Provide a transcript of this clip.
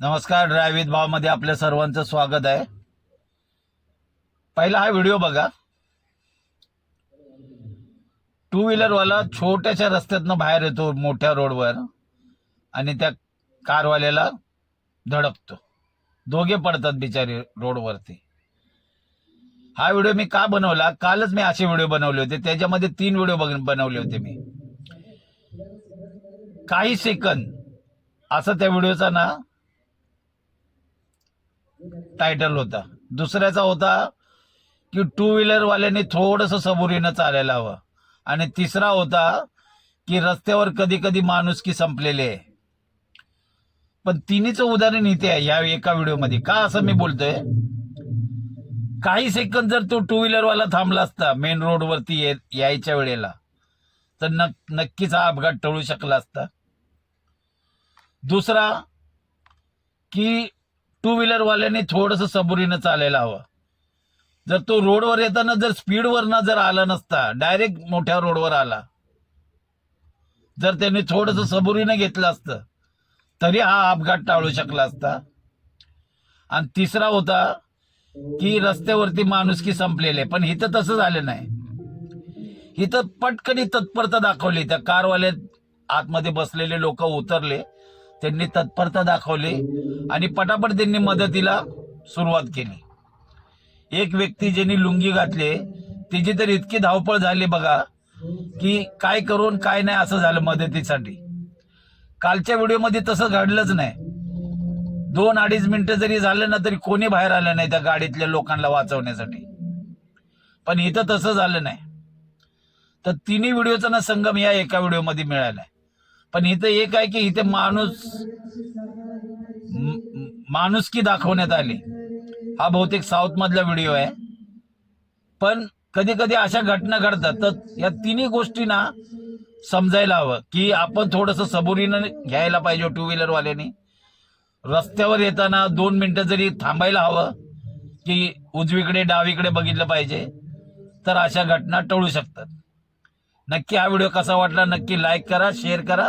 नमस्कार ड्रायविथ भावमध्ये आपल्या सर्वांचं स्वागत आहे. पहिला हा व्हिडिओ बघा. टू व्हीलरवाला छोट्याशा रस्त्यातनं बाहेर येतो मोठ्या रोडवर आणि त्या कारवाल्याला धडकतो. दोघे पडतात बिचारे रोडवरती. हा व्हिडिओ मी का बनवला? कालच मी असे व्हिडिओ बनवले होते. त्याच्यामध्ये तीन व्हिडिओ बनवले होते मी. काही सेकंद असं त्या व्हिडिओचा ना टायटल होता. दुसऱ्याचा होता की टू व्हीलर वाल्याने थोडस सबुरीनं चालायला हवं. आणि तिसरा होता की रस्त्यावर कधी कधी माणुसकी संपलेली आहे. पण तिन्हीचं उदाहरण इथे आहे या एका व्हिडिओमध्ये. का असं मी बोलतोय? काही सेकंद जर तो टू व्हीलर वाला थांबला असता मेन रोडवरती यायच्या वेळेला तर नक्कीच हा अपघात टळू शकला असता. दुसरा की टू व्हीलर वाल्याने थोडस सबुरीनं चालायला हवं. जर तो रोडवर येताना जर स्पीडवरनं जर आला नसता डायरेक्ट मोठ्या रोडवर आला जर त्याने थोडस सबुरीनं घेतलं असतं तरी हा अपघात टाळू शकला असता. आणि तिसरा होता की रस्त्यावरती माणुसकी संपलेले पण इथं तसं झालं नाही. इथं पटकनी तत्परता दाखवली. त्या कारवाले आतमध्ये बसलेले लोक उतरले. त्यांनी तत्परता दाखवली आणि पटापट त्यांनी मदतीला सुरुवात केली. एक व्यक्ती ज्यांनी लुंगी घातली तिची तर इतकी धावपळ झाली बघा की काय करून काय नाही असं झालं मदतीसाठी. कालच्या व्हिडिओमध्ये तसं घडलंच नाही. दोन अडीच मिनिटं जरी झालं ना तरी कोणी बाहेर आलं नाही त्या गाडीतल्या लोकांना वाचवण्यासाठी. पण इथं तसं झालं नाही. तर तिन्ही व्हिडिओचा ना संगम या एका व्हिडिओमध्ये मिळालाय. पण इथं एक आहे की इथे माणूस माणुसकी दाखवण्यात आली. हा बहुतेक साऊथ मधला व्हिडिओ आहे. पण कधी कधी अशा घटना घडतात तर या तिन्ही गोष्टी ना समजायला हवं की आपण थोडस सबुरीनं घ्यायला पाहिजे टू व्हीलरवाल्यानी रस्त्यावर येताना दोन मिनिटं जरी थांबायला हवं की उजवीकडे डावीकडे बघितलं पाहिजे तर अशा घटना टळू शकतात. नक्की हा व्हिडिओ कसा वाटला नक्की लाईक करा शेअर करा.